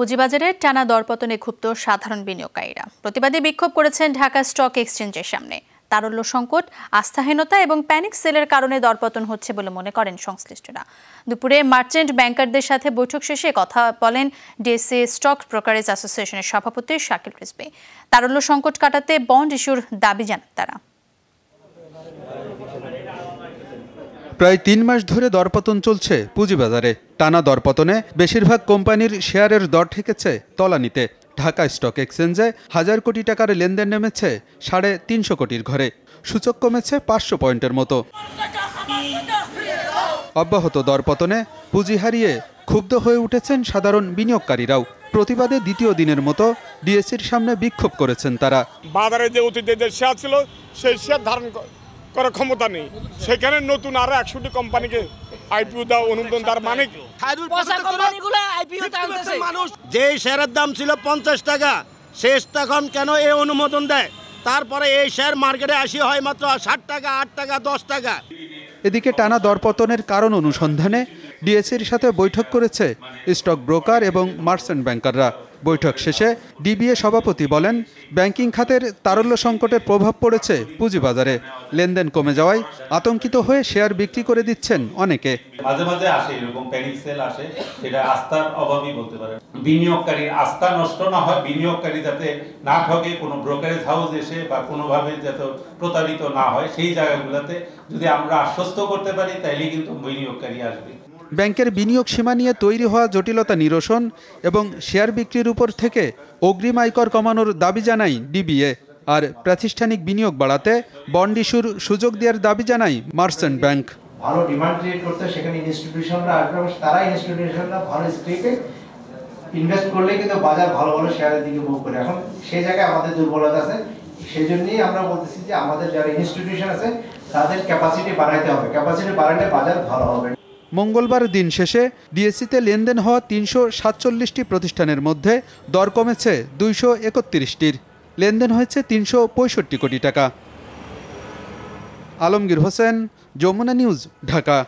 পুঁজিবাজারে টানা দরপতনে ক্ষুব্ধ সাধারণ বিনিয়োগকারীরা। প্রতিবাদে বিক্ষোভ করেছেন ঢাকা স্টক এক্সচেঞ্জের সামনে। তারল্য সংকট, আস্থাহীনতা এবং প্যানিক সেলের কারণে দরপতন হচ্ছে বলে মনে করেন সংশ্লিষ্টরা। দুপুরে মার্চেন্ট ব্যাংকারদের সাথে বৈঠক শেষে কথা বলেন ডিএসসি স্টক ব্রোকারেজ অ্যাসোসিয়েশনের সভাপতি শাকিল রিজভী। তারল্য সংকট কাটাতে বন্ড ইস্যুর দাবি জানান তারা। প্রায় তিন মাস ধরে দরপতন চলছে পুঁজিবাজারে। টানা দরপতনে বেশিরভাগ কোম্পানির শেয়ারের দর ঠেকেছে তলানিতে। ঢাকা স্টক এক্সচেঞ্জে হাজার কোটি টাকার লেনদেন নেমেছে সাড়ে তিনশো কোটির ঘরে। সূচক কমেছে পাঁচশো পয়েন্টের মতো। অব্যাহত দরপতনে পুঁজি হারিয়ে ক্ষুব্ধ হয়ে উঠেছেন সাধারণ বিনিয়োগকারীরাও। প্রতিবাদে দ্বিতীয় দিনের মতো ডিএসসির সামনে বিক্ষোভ করেছেন তারা। বাজারে যে অতীতে যে শেয়ার ছিল, সেই শেয়ার ধারণ করার ক্ষমতা নেই। সেখানে নতুন আরও একশোটি কোম্পানিকে আইপিও দেওয়া অনুমোদন তার মানে যে শেয়ারের দাম ছিল পঞ্চাশ টাকা শেষ তখন কেন এই অনুমোদন দেয়? তারপরে এই শেয়ার মার্কেটে আসি হয় মাত্র ষাট টাকা আট টাকা দশ টাকা। এদিকে টানা দরপতনের কারণ অনুসন্ধানে ডিএসসির সাথে বৈঠক করেছে স্টক ব্রোকার এবং মার্চেন্ট ব্যাংকাররা। বৈঠক শেষে ডিবিএ সভাপতি বলেন, ব্যাংকিং খাতের তারল্য সংকটের প্রভাব পড়েছে পুঁজিবাজারে। লেনদেন কমে যাওয়ায় আতঙ্কিত হয়ে শেয়ার বিক্রি করে দিচ্ছেন অনেকে। মাঝে মাঝে আসে এরকম প্যানিক সেল আসে, সেটা আস্থার অভাবই বলতে পারে বিনিয়োগকারীর আস্থা নষ্ট না হয়, বিনিয়োগকারী যাতে না ঠকে কোনো ব্রোকারেজ হাউস এসে বা কোনোভাবে যাতে প্রতারিত না হয়, সেই জায়গাগুলোতে যদি আমরা আশ্বস্ত করতে পারি তাইলে কিন্তু বিনিয়োগকারী আসবে। ব্যাংকের বিনিয়োগ সীমা নিয়ে তৈরি হওয়া জটিলতা নিরসন এবং শেয়ার বিক্রির উপর থেকে অগ্রিম আয়কর কমানোর দাবি জানাই ডিবিএ। আর প্রাতিষ্ঠানিক বিনিয়োগ বাড়াতে বন্ড ইস্যুর সুযোগ দেওয়ার দাবি জানাই মার্চেন্ট ব্যাংক। ভালো ডিমান্ড ক্রিয়েট করতে সেখানে ইনস্টিটিউশনরা আসবে তারা ইনস্টিটিউশনরা ভালো স্টেপে ইনভেস্ট করলে কিন্তু বাজার ভালো ভালো শেয়ারের দিকে মুভ করে। এখন সেই জায়গায় আমাদের দুর্বলতা আছে সেই জন্যই আমরা বলতেছি যে আমাদের যারা ইনস্টিটিউশন আছে, তাদের ক্যাপাসিটি বাড়াইতে হবে। ক্যাপাসিটি বাড়ালে বাজার ভালো হবে। মঙ্গলবার দিন শেষে ডিএসসিতে লেনদেন হওয়া তিনশো সাতচল্লিশটি প্রতিষ্ঠানের মধ্যে দর কমেছে দুইশো একত্রিশটির। লেনদেন হয়েছে তিনশো পঁয়ষট্টি কোটি টাকা। আলমগীর হোসেন, যমুনা নিউজ, ঢাকা।